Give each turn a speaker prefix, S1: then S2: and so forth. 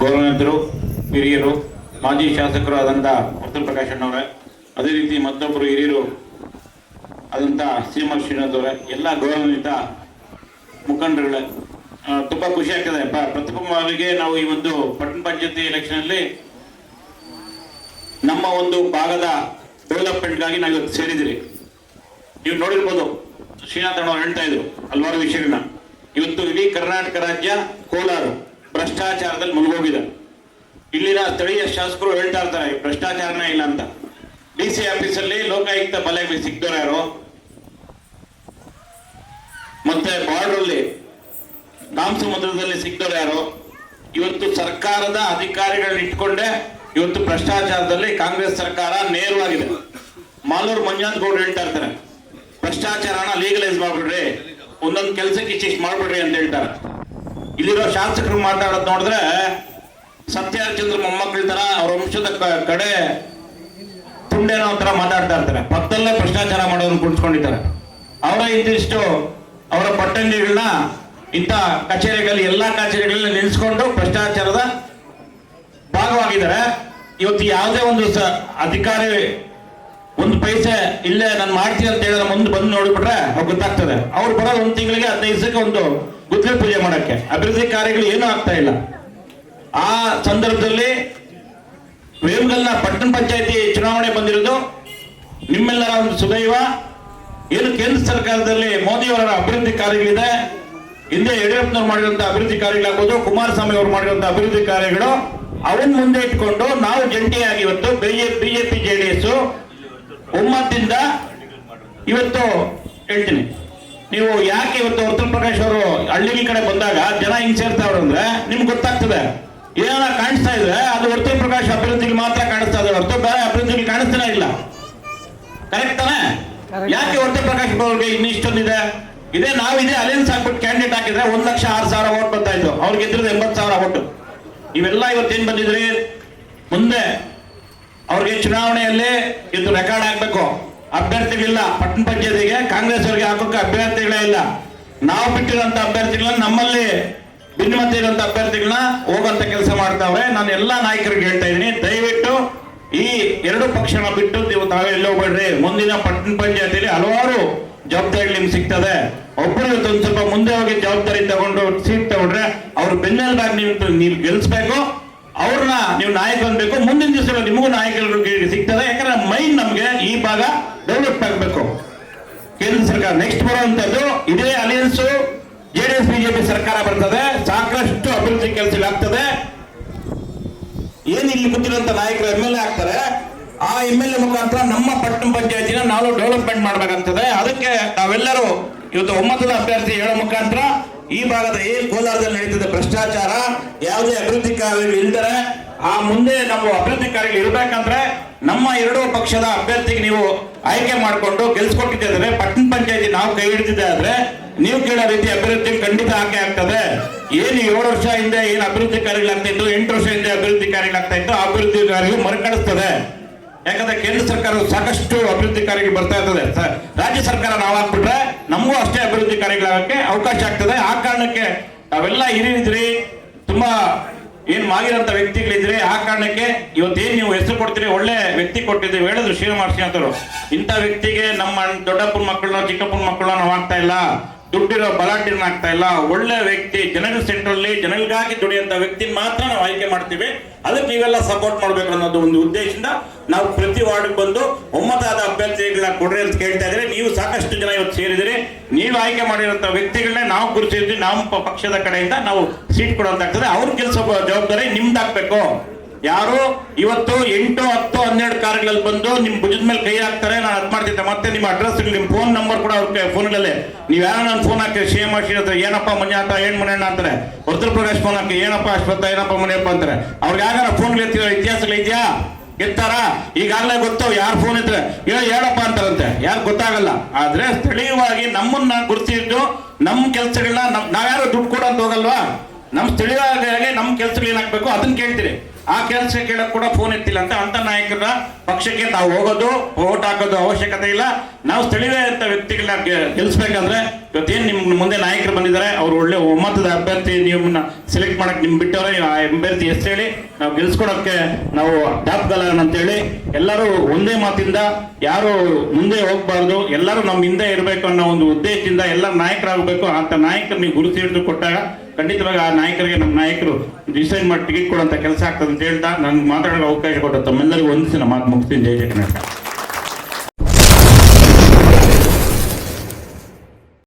S1: ಗೌರವಾನ್ವಿತರು, ಹಿರಿಯರು, ಮಾಜಿ ಶಾಸಕರು ಆದಂಥ ಅಬ್ದುಲ್ ಪ್ರಕಾಶ್ ಅಣ್ಣವರೇ ಅದೇ ರೀತಿ ಮತ್ತೊಬ್ಬರು ಹಿರಿಯರು ಆದಂಥ ಸೀಮರ್ ಶ್ರೀನಾಥ್ ಅವರೇ, ಎಲ್ಲ ಗೌರವಾನ್ವಿತ ಮುಖಂಡರುಗಳೇ. ತುಂಬಾ ಖುಷಿ ಆಗ್ತದೆ. ಪ್ರಥಮವಾಗಿ ನಾವು ಈ ಒಂದು ಪಟ್ಟಣ ಪಂಚಾಯತಿ ಎಲೆಕ್ಷನ್ ಅಲ್ಲಿ ನಮ್ಮ ಒಂದು ಭಾಗದ ಡೆವಲಪ್ಮೆಂಟ್ಗಾಗಿ ನಾವು ಇವತ್ತು ನೀವು ನೋಡಿರ್ಬೋದು, ಶ್ರೀನಾಥ್ ಅಣ್ಣವ್ರು ಹೇಳ್ತಾ ಇದ್ರು, ಹಲವಾರು ವಿಷಯಗಳನ್ನ. ಇವತ್ತು ಇಡೀ ಕರ್ನಾಟಕ ರಾಜ್ಯ ಕೋಲಾರ. ಭ್ರಷ್ಟಾಚಾರದಲ್ಲಿ ಮುಳುಗೋಗಿದೆ. ಇಲ್ಲಿನ ಸ್ಥಳೀಯ ಶಾಸಕರು ಹೇಳ್ತಾ ಇರ್ತಾರೆ ಭ್ರಷ್ಟಾಚಾರನೇ ಇಲ್ಲ ಅಂತ. ಡಿ ಸಿ ಆಫೀಸಲ್ಲಿ ಲೋಕಾಯುಕ್ತ ಬಲೆ ಸಿಗ್ತಾರೆ ಯಾರು? ಮತ್ತೆ ಬಾರ್ಡರ್ ಅಲ್ಲಿ ಕಾಮ್ ಸಮುದ್ರದಲ್ಲಿ ಸಿಕ್ತವ್ರು ಯಾರು? ಇವತ್ತು ಸರ್ಕಾರದ ಅಧಿಕಾರಿಗಳನ್ನ ಇಟ್ಕೊಂಡೆ, ಇವತ್ತು ಭ್ರಷ್ಟಾಚಾರದಲ್ಲಿ ಕಾಂಗ್ರೆಸ್ ಸರ್ಕಾರ ನೇರವಾಗಿದೆ. ಮಾಲೂರು ಮಂಜುನಾಥ್ ಗೌಡ್ ಹೇಳ್ತಾ ಇರ್ತಾರೆ, ಭ್ರಷ್ಟಾಚಾರನ ಲೀಗಲೈಸ್ ಮಾಡ್ಬಿಡ್ರಿ, ಒಂದೊಂದು ಕೆಲಸಕ್ಕೆ ಇಷ್ಟಿಷ್ಟು ಮಾಡ್ಬಿಡ್ರಿ ಅಂತ ಹೇಳ್ತಾರೆ. ಇಲ್ಲಿರೋ ಶಾಸಕರು ಮಾತಾಡೋದು ನೋಡಿದ್ರೆ ಸತ್ಯಹರಿಚಂದ್ರ ಮೊಮ್ಮಕ್ಕಳ ತರ ಅವ್ರ ವಂಶದ ಕಡೆ ತುಂಡೇನೋ ತರ ಮಾತಾಡ್ತಾ ಇರ್ತಾರೆ. ಪಕ್ಕದಲ್ಲೇ ಭ್ರಷ್ಟಾಚಾರ ಮಾಡೋದನ್ನು ಕುಡ್ಸ್ಕೊಂಡಿದ್ದಾರೆ ಅವರ ಇಂತಿಷ್ಟು ಅವರ ಪಟ್ಟಂಗಿಗಳನ್ನ ಇಂಥ ಕಚೇರಿಗಳಲ್ಲಿ, ಎಲ್ಲಾ ಕಚೇರಿಗಳಲ್ಲಿ ನಿಲ್ಲಿಸ್ಕೊಂಡು ಭ್ರಷ್ಟಾಚಾರದ ಭಾಗವಾಗಿದ್ದಾರೆ. ಇವತ್ತು ಯಾವುದೇ ಒಂದು ಸ, ಅಧಿಕಾರಿ ಒಂದು ಪೈಸೆ ಇಲ್ಲೇ ನಾನು ಮಾಡ್ತೀನಿ ಅಂತ ಹೇಳಿದ್ರೆ ಮುಂದೆ ಬಂದು ನೋಡ್ಬಿಟ್ರೆ ಅವ್ರು ಗೊತ್ತಾಗ್ತದೆ. ಅವ್ರು ಬರೋದು ಒಂದು ತಿಂಗಳಿಗೆ ಹದಿನೈದು ದಿವಸಕ್ಕೆ ಒಂದು ಗುದ್ಲಿ ಪೂಜೆ ಮಾಡಕ್ಕೆ. ಅಭಿವೃದ್ಧಿ ಕಾರ್ಯಗಳು ಏನೂ ಆಗ್ತಾ ಇಲ್ಲ. ಆ ಸಂದರ್ಭದಲ್ಲಿ ವೇಮಗಲ್ನ ಪಟ್ಟಣ ಪಂಚಾಯತಿ ಚುನಾವಣೆ ಬಂದಿರೋದು. ನಿಮ್ಮೆಲ್ಲರ ಒಂದು ಸುದೈವ. ಏನು ಕೇಂದ್ರ ಸರ್ಕಾರದಲ್ಲಿ ಮೋದಿಯವರ ಅಭಿವೃದ್ಧಿ ಕಾರ್ಯಗಳಿದೆ. ಹಿಂದೆ ಯಡಿಯೂರಪ್ಪನವ್ರು ಮಾಡಿರುವಂತಹ ಅಭಿವೃದ್ಧಿ ಕಾರ್ಯಗಳಾಗ್ಬೋದು, ಕುಮಾರಸ್ವಾಮಿ ಅವರು ಮಾಡಿರುವಂತಹ ಅಭಿವೃದ್ಧಿ ಕಾರ್ಯಗಳು ಅವನ್ನ ಮುಂದೆ ಇಟ್ಕೊಂಡು ನಾವು ಜಂಟಿಯಾಗಿ ಇವತ್ತು ಬಿಜೆಪಿ, ಜೆ ಡಿ ಎಸ್ ಒಮ್ಮತದಿಂದ ಇವತ್ತು ಹೇಳ್ತೀನಿ. ನೀವು ಯಾಕೆ ಇವತ್ತು ವರ್ತನ್ ಪ್ರಕಾಶ್ ಅವರು ಹಳ್ಳಿ ಕಡೆ ಬಂದಾಗ ಜನ ಹಿಂಗ್ ಸೇರ್ತಾವ್ರು ಅಂದ್ರೆ ನಿಮ್ಗೆ ಗೊತ್ತಾಗ್ತದೆ. ಏನ ಕಾಣಿಸ್ತಾ ಇದ್ರೆ ಅದು ವರ್ತನ್ ಪ್ರಕಾಶ್ ಅಭಿವೃದ್ಧಿಗೆ ಮಾತ್ರ ಕಾಣಿಸ್ತಾ ಇದೆ ಹೊರತು ಬೇರೆ ಅಭಿವೃದ್ಧಿಗೆ ಕಾಣಿಸ್ತಾನೆ ಇಲ್ಲ. ಕರೆಕ್ಟ್ ತಾನೆ? ಯಾಕೆ ವರ್ತನ್ ಪ್ರಕಾಶ್ ಅವ್ರಿಗೆ ಇನ್ನಿಷ್ಟೊಂದಿದೆ? ಇದೇ ನಾವಿದೆ ಅಲಯನ್ಸ್ ಹಾಕ್ಬಿಟ್ಟು ಕ್ಯಾಂಡಿಡೇಟ್ ಹಾಕಿದ್ರೆ ಒಂದ್ ಲಕ್ಷ ಆರು ಸಾವಿರ ಓಟ್ ಬರ್ತಾ ಇದ್ರು ಅವ್ರಿಗೆ ಗೆದ್ದಿರೋದು ಎಂಬತ್ತು ಸಾವಿರ ಓಟ್ ಇವೆಲ್ಲ ಇವತ್ತೇನ್ ಬಂದಿದ್ರಿ? ಮುಂದೆ ಅವ್ರಿಗೆ ಚುನಾವಣೆಯಲ್ಲಿ ಇದು ರೆಕಾರ್ಡ್ ಆಗ್ಬೇಕು ಅಭ್ಯರ್ಥಿಗಳಿಲ್ಲ. ಪಟ್ಟಣ ಪಂಚಾಯತಿಗೆ ಕಾಂಗ್ರೆಸ್ ಅವರಿಗೆ ಹಾಕೋಕೆ ಅಭ್ಯರ್ಥಿಗಳೇ ಇಲ್ಲ. ನಾವು ಬಿಟ್ಟಿರೋಂಥ ಅಭ್ಯರ್ಥಿಗಳನ್ನ ನಮ್ಮಲ್ಲಿ ಭಿನ್ನಮತ ಇರುವಂತ ಅಭ್ಯರ್ಥಿಗಳನ್ನ ಹೋಗಂತ ಕೆಲಸ ಮಾಡ್ತಾವ್ರೆ. ನಾನು ಎಲ್ಲಾ ನಾಯಕರಿಗೆ ಹೇಳ್ತಾ ಇದ್ದೀನಿ. ದಯವಿಟ್ಟು ಈ ಎರಡು ಪಕ್ಷನ ಬಿಟ್ಟು ನೀವು ತಾವೇ ಎಲ್ಲ ಹೋಗ್ಬೇಡ್ರಿ. ಮುಂದಿನ ಪಟ್ಟಣ ಪಂಚಾಯತಿಯಲ್ಲಿ ಹಲವಾರು ಜವಾಬ್ದಾರಿಗಳು ನಿಮ್ಗೆ ಸಿಗ್ತದೆ. ಒಬ್ಬರು ಒಂದ್ ಸ್ವಲ್ಪ ಮುಂದೆ ಹೋಗಿ ಜವಾಬ್ದಾರಿ ತಗೊಂಡು ಸೀಟ್ ತಗೊಂಡ್ರೆ ಅವ್ರ ಬೆನ್ನೆಲ್ಬಾಗಿ ನೀವು ನೀವು ಗೆಲ್ಸ್ಬೇಕು. ಅವ್ರನ್ನ ನೀವು ನಾಯಕ ಅನ್ಬೇಕು. ಮುಂದಿನ ದಿವಸ ನಿಮಗೂ ನಾಯಕರು ಸಿಗ್ತದೆ. ಯಾಕಂದ್ರೆ ಮೈಂಡ್ ನಮ್ಗೆ ಈ ಭಾಗ ಡೆವಲಪ್ ಆಗಬೇಕು ಕೇಂದ್ರ ಸರ್ಕಾರ ನೆಕ್ಸ್ಟ್ ಬರುವಂತದ್ದು ಇದೇ ಅಲಯನ್ಸ್ ಜೆಡಿಎಸ್, ಬಿಜೆಪಿ ಸರ್ಕಾರ ಬರ್ತದೆ. ಸಾಕಷ್ಟು ಅಭಿವೃದ್ಧಿ ಕೆಲಸಗಳಾಗ್ತದೆ ಏನ್ ಇಲ್ಲಿ ಕೂತಿರುವಂತ ನಾಯಕರು ಎಂ ಎಲ್ ಎ ಆಗ್ತಾರೆ. ಆ ಎಂ ಎಲ್ ಎ ಮುಖಾಂತರ ನಮ್ಮ ಪಟ್ಟಣ ಪಂಚಾಯತಿನ ನಾವು ಡೆವಲಪ್ಮೆಂಟ್ ಮಾಡ್ಬೇಕಂತದೆ. ಅದಕ್ಕೆ ನಾವೆಲ್ಲರೂ ಇವತ್ತು ಒಮ್ಮತದ ಅಭ್ಯರ್ಥಿ ಹೇಳೋ ಮುಖಾಂತರ ಈ ಭಾಗದ ಏನ್ ಕೋಲಾರದಲ್ಲಿ ನಡೀತದೆ ಭ್ರಷ್ಟಾಚಾರ ಯಾವುದೇ ಅಭಿವೃದ್ಧಿ ಕಾರ್ಯಗಳು ಇಲ್ದರೆ ಆ ಮುಂದೆ ನಾವು ಅಭಿವೃದ್ಧಿ ಕಾರ್ಯಗಳು ಇರಬೇಕಂದ್ರೆ ನಮ್ಮ ಎರಡೂ ಪಕ್ಷದ ಅಭ್ಯರ್ಥಿಗೆ ನೀವು ಆಯ್ಕೆ ಮಾಡಿಕೊಂಡು ಗೆಲ್ಸ್ಕೊಟ್ಟಿದ್ದರೆ ಪಟ್ಟಣ ಪಂಚಾಯತಿ ನಾವು ಕೈ ಹಿಡಿದಿದೆ ಆದ್ರೆ ನೀವು ಕೇಳೋ ರೀತಿ ಅಭಿವೃದ್ಧಿ ಖಂಡಿತ ಆಕೆ ಆಗ್ತದೆ. ಏನು ಏಳು ವರ್ಷ ಹಿಂದೆ ಏನು ಅಭಿವೃದ್ಧಿ ಕಾರ್ಯಗಳಾಗ್ತಾ ಇತ್ತು, ಎಂಟು ವರ್ಷ ಹಿಂದೆ ಅಭಿವೃದ್ಧಿ ಕಾರ್ಯಗಳಾಗ್ತಾ ಇತ್ತು ಅಭಿವೃದ್ಧಿ ಕಾರ್ಯಗಳು ಮರುಕಳಿಸ್ತದೆ. ಯಾಕಂದ್ರೆ ಕೇಂದ್ರ ಸರ್ಕಾರ ಸಾಕಷ್ಟು ಅಭಿವೃದ್ಧಿ ಕಾರ್ಯಗಳು ಬರ್ತಾ ಇರ್ತದೆ. ರಾಜ್ಯ ಸರ್ಕಾರ ನಾವು ಹಾಕ್ಬಿಟ್ರೆ ನಮಗೂ ಅಷ್ಟೇ ಅಭಿವೃದ್ಧಿ ಕಾರ್ಯಗಳಾಗಕ್ಕೆ ಅವಕಾಶ ಆಗ್ತದೆ. ಆ ಕಾರಣಕ್ಕೆ ತಾವೆಲ್ಲ ಹಿರಿಯರಿದ್ರಿ ತುಂಬಾ ಏನ್ ಮಾಗಿರಂತ ವ್ಯಕ್ತಿಗಳಿದ್ರೆ ಆ ಕಾರಣಕ್ಕೆ ಇವತ್ತೇನ್ ನೀವು ಹೆಸರು ಕೊಡ್ತೀರಿ, ಒಳ್ಳೆ ವ್ಯಕ್ತಿ ಕೊಟ್ಟಿದ್ದೀವಿ ಹೇಳಿದ್ರು ಶ್ರೀನಿವಾಸ ಅಂತರು ಇಂಥ ವ್ಯಕ್ತಿಗೆ ನಮ್ಮ ದೊಡ್ಡಪ್ಪನ ಮಕ್ಕಳನ್ನ, ಚಿಕ್ಕಪ್ಪನ ಮಕ್ಕಳನ್ನ ನಾವು ಆಗ್ತಾ ಇಲ್ಲ. ದುಡ್ಡಿರೋ ಬಲಾಟಿನ ಆಗ್ತಾ ಇಲ್ಲ. ಒಳ್ಳೆ ವ್ಯಕ್ತಿ, ಜನರ ಸೆಂಟ್ರಲ್ಲಿ ಜನಗಳಿಗಾಗಿ ದುಡಿಯುವಂತ ವ್ಯಕ್ತಿ ಮಾತ್ರ ನಾವು ಆಯ್ಕೆ ಮಾಡ್ತೀವಿ. ಅದಕ್ಕೆ ನೀವೆಲ್ಲ ಸಪೋರ್ಟ್ ಮಾಡ್ಬೇಕು ಅನ್ನೋದು ಒಂದು ಉದ್ದೇಶದಿಂದ ನಾವು ಪ್ರತಿ ವಾರ್ಡ್ಗೆ ಬಂದು ಒಮ್ಮತಾದ ಅಭ್ಯರ್ಥಿಗಳನ್ನ ಕೊಡ್ರಿ ಅಂತ ಕೇಳ್ತಾ ಇದ್ರೆ ನೀವು ಸಾಕಷ್ಟು ಜನ ಇವತ್ತು ಸೇರಿದಿರಿ ನೀವು ಆಯ್ಕೆ ಮಾಡಿರೋಂಥ ವ್ಯಕ್ತಿಗಳನ್ನೇ ನಾವು ಗುರುತಿಸಿದ್ವಿ. ನಮ್ಮ ಪಕ್ಷದ ಕಡೆಯಿಂದ ನಾವು ಸೀಟ್ ಕೊಡುವಂತಾಗ್ತದೆ ಅವ್ರ ಕೆಲಸ ಜವಾಬ್ದಾರಿ ನಿಮ್ದಾಗ್ಬೇಕು. ಯಾರು? ಇವತ್ತು ಎಂಟು, ಹತ್ತು, ಹನ್ನೆರಡು ಕಾರ್ಗಳಲ್ಲಿ ಬಂದು ನಿಮ್ ಭುಜದ ಮೇಲೆ ಕೈ ಹಾಕ್ತಾರೆ, ನಾನು ಅದ್ ಮಾಡ್ತಿದ್ದೆ. ಮತ್ತೆ ನಿಮ್ಮ ಅಡ್ರೆಸ್ ನಿಮ್ ಫೋನ್ ನಂಬರ್ ಕೂಡ ಅವ್ರ ಫೋನ್ಗಳಲ್ಲೇ ನೀವು ಯಾರೋ ನನ್ನ ಫೋನ್ ಹಾಕಿ ಸೇಮ್ ಹಾಕಿ ಏನಪ್ಪ ಮಂಜಾತ ಏನ್ ಮನೆಯಣ್ಣ ಅಂತಾರೆ. ಉತ್ತರ ಪ್ರದೇಶ ಫೋನ್ ಹಾಕಿ, ಏನಪ್ಪ ಅಶ್ವತ್ಥ ಏನಪ್ಪ ಮನೆಯಪ್ಪ ಅಂತಾರೆ. ಅವ್ರಿಗೆ ಯಾರ ಫೋನ್ ಎತ್ತಿರೋ ಇತಿಹಾಸಗಳಿದ್ಯಾ ಎತ್ತಾರ ಈಗಾಗಲೇ ಗೊತ್ತು ಯಾರು ಫೋನ್ ಇದ್ರೆ. ಏನೋ ಹೇಳಪ್ಪ ಅಂತಾರಂತೆ. ಯಾರು ಗೊತ್ತಾಗಲ್ಲ. ಆದ್ರೆ ಸ್ಥಳೀಯವಾಗಿ ನಮ್ಮನ್ನ ಗುರುತಿದ್ದು ನಮ್ಮ ಕೆಲಸಗಳನ್ನ ನಾವ್ಯಾರು ದುಡ್ಡು ಕೊಡೋಂತ ಹೋಗಲ್ವಾ? ನಮ್ಮ ಸ್ಥಳೀಯವಾಗಿ ನಮ್ಮ ಕೆಲಸಗಳು ಏನಾಗ್ಬೇಕು ಅದನ್ನ ಕೇಳ್ತೀರಿ. ಆ ಕೆಲಸ ಕೇಳಕ್ ಕೂಡ ಫೋನ್ ಎತ್ತಿಲ್ಲ ಅಂತ ಅಂತ ನಾಯಕರ ಪಕ್ಷಕ್ಕೆ ತಾವು ಹೋಗೋದು ವೋಟ್ ಹಾಕೋದು ಅವಶ್ಯಕತೆ ಇಲ್ಲ. ನಾವು ಸ್ಥಳೀಯ ವ್ಯಕ್ತಿಗಳನ್ನ ವ್ಯಕ್ತಿಗಳ ಗೆಲ್ಸ್ಬೇಕಂದ್ರೆ ಇವತ್ತೇನು ನಿಮ್ ಮುಂದೆ ನಾಯಕರು ಬಂದಿದ್ದಾರೆ, ಅವ್ರು ಒಳ್ಳೆ ಒಮ್ಮತದ ಅಭ್ಯರ್ಥಿ ನಿಮ್ಮನ್ನ ಸೆಲೆಕ್ಟ್ ಮಾಡಕ್ ನಿಮ್ ಬಿಟ್ಟವ್ರೆ, ಆ ಅಭ್ಯರ್ಥಿ ಹೆಸರು ಹೇಳಿ ನಾವು ಗೆಲ್ಸ್ಕೊಡಕ್ಕೆ ನಾವು ಅಂತ ಹೇಳಿ ಎಲ್ಲರೂ ಒಂದೇ ಮಾತಿಂದ ಯಾರು ಮುಂದೆ ಹೋಗ್ಬಾರ್ದು, ಎಲ್ಲರೂ ನಮ್ಮ ಹಿಂದೆ ಇರಬೇಕು ಅನ್ನೋ ಒಂದು ಉದ್ದೇಶದಿಂದ ಎಲ್ಲ ನಾಯಕರಾಗಬೇಕು ಅಂತ ನಾಯಕರು ನೀವು ಗುರುತಿ ಹಿಡಿದು ಕೊಟ್ಟಾಗ ಖಂಡಿತವಾಗಿ ಆ ನಾಯಕರಿಗೆ ನಮ್ಮ ನಾಯಕರು ಡಿಸೈಡ್ ಮಾಡಿ ಟಿಕೆಟ್ ಕೊಡುವಂತ ಕೆಲಸ ಆಗ್ತದೆ. ಅಂತ ಹೇಳ್ತಾ ನನ್ಗೆ ಮಾತಾಡಲು ಅವಕಾಶ ಕೊಟ್ಟ ತಮ್ಮೆಲ್ಲರಿಗೂ ಒಂದಿಸಿನ ಮಾತು ಮುಗಿಸ್ತೀನಿ. ಜಯ ಜಗನ್ನಾಥ.